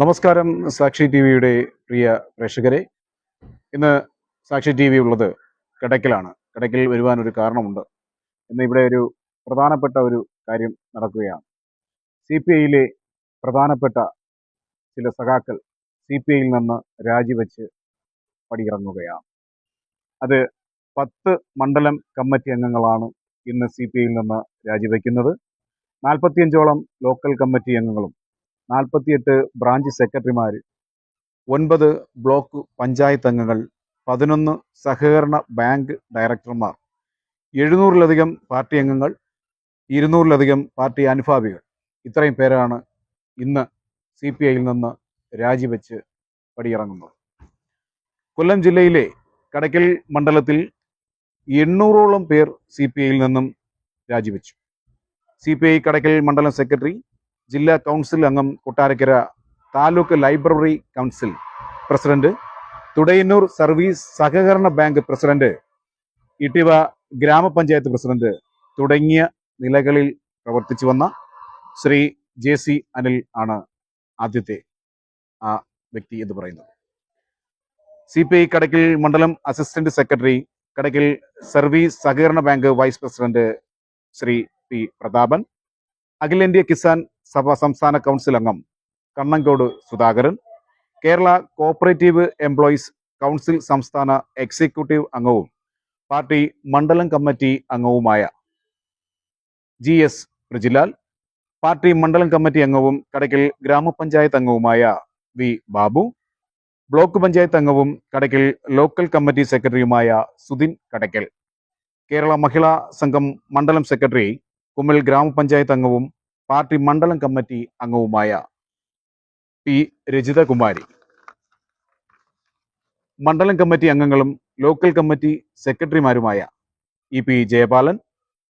നമസ്കാരം സാക്ഷി ടി വിയുടെ പ്രിയ പ്രേക്ഷകരെ. ഇന്ന് സാക്ഷി ടി വി ഉള്ളത് കിടക്കിലാണ്. കിടക്കിൽ വരുവാൻ ഒരു കാരണമുണ്ട്. ഇന്ന് ഇവിടെ ഒരു പ്രധാനപ്പെട്ട ഒരു കാര്യം നടക്കുകയാണ്. സി പി ഐയിലെ പ്രധാനപ്പെട്ട ചില സഖാക്കൾ സി പി ഐയിൽ നിന്ന് രാജിവെച്ച് പടിയിറങ്ങുകയാണ്. അത് പത്ത് മണ്ഡലം കമ്മിറ്റി അംഗങ്ങളാണ് ഇന്ന് സി പി ഐയിൽ നിന്ന് രാജിവെക്കുന്നത്. നാൽപ്പത്തിയഞ്ചോളം ലോക്കൽ കമ്മിറ്റി അംഗങ്ങളും നാൽപ്പത്തിയെട്ട് ബ്രാഞ്ച് സെക്രട്ടറിമാർ ഒൻപത് ബ്ലോക്ക് പഞ്ചായത്ത് അംഗങ്ങൾ പതിനൊന്ന് സഹകരണ ബാങ്ക് ഡയറക്ടർമാർ എഴുന്നൂറിലധികം പാർട്ടി അംഗങ്ങൾ ഇരുന്നൂറിലധികം പാർട്ടി അനുഭാവികൾ. ഇത്രയും പേരാണ് ഇന്ന് സി പി ഐയിൽ നിന്ന് രാജിവെച്ച് പടിയിറങ്ങുന്നത്. കൊല്ലം ജില്ലയിലെ കടയ്ക്കൽ മണ്ഡലത്തിൽ എണ്ണൂറോളം പേർ സി പി ഐയിൽ നിന്നും രാജിവെച്ചു. സി പി ഐ കടയ്ക്കൽ മണ്ഡലം സെക്രട്ടറി ജില്ലാ കൗൺസിൽ അംഗം Kottarakkara taluk library council president Thudayannoor service സഹകരണ ബാങ്ക് പ്രസിഡന്റ് ഇട്ടിവ ഗ്രാമപഞ്ചായത്ത് പ്രസിഡന്റ് തുടങ്ങിയ നിലകളിൽ പ്രവർത്തിച്ചു വന്ന ശ്രീ ജെ സി അനിൽ ആണ് ആദ്യത്തെ ആ വ്യക്തി എന്ന് പറയുന്നത്. സി പി ഐ കടക്കിൽ മണ്ഡലം അസിസ്റ്റന്റ് സെക്രട്ടറി കടക്കിൽ സർവീസ് സഹകരണ bank vice president Shri P Prathapan Akhilendya Kisan Sabha സംസ്ഥാന കൗൺസിൽ അംഗം Kannankode Sudhakaran Kerala cooperative employees council സംസ്ഥാന എക്സിക്യൂട്ടീവ് അംഗവും പാർട്ടി മണ്ഡലം കമ്മിറ്റി അംഗവുമായ ജി എസ് പ്രജിലാൽ പാർട്ടി മണ്ഡലം കമ്മിറ്റി അംഗവും കടയ്ക്കൽ ഗ്രാമപഞ്ചായത്ത് അംഗവുമായ വി ബാബു ബ്ലോക്ക് പഞ്ചായത്ത് അംഗവും കടയ്ക്കൽ ലോക്കൽ കമ്മിറ്റി സെക്രട്ടറിയുമായ സുധിൻ കടയ്ക്കൽ. കേരള മഹിളാ സംഘം മണ്ഡലം സെക്രട്ടറി കുമ്മൽ ഗ്രാമപഞ്ചായത്ത് അംഗവും പാർട്ടി മണ്ഡലം കമ്മിറ്റി അംഗവുമായ പി രജിതകുമാരി മണ്ഡലം കമ്മിറ്റി അംഗങ്ങളും local committee സെക്രട്ടറിമാരുമായ E P Jayapalan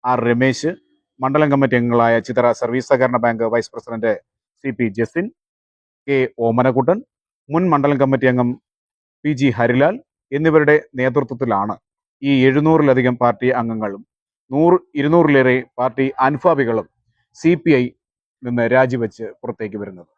R Ramesh മണ്ഡലം കമ്മിറ്റി അംഗങ്ങളായ ചിത്ര സർവീസ് സഹകരണ bank vice president C P Jasin K Omanakuttan മുൻ മണ്ഡലം കമ്മിറ്റി അംഗം പി ജി ഹരിലാൽ എന്നിവരുടെ നേതൃത്വത്തിലാണ് ഈ എഴുന്നൂറിലധികം പാർട്ടി അംഗങ്ങളും നൂറ് ഇരുന്നൂറിലേറെ പാർട്ടി അനുഭാവികളും സി പി ഐ നിന്ന് രാജിവെച്ച് പുറത്തേക്ക് വരുന്നത്.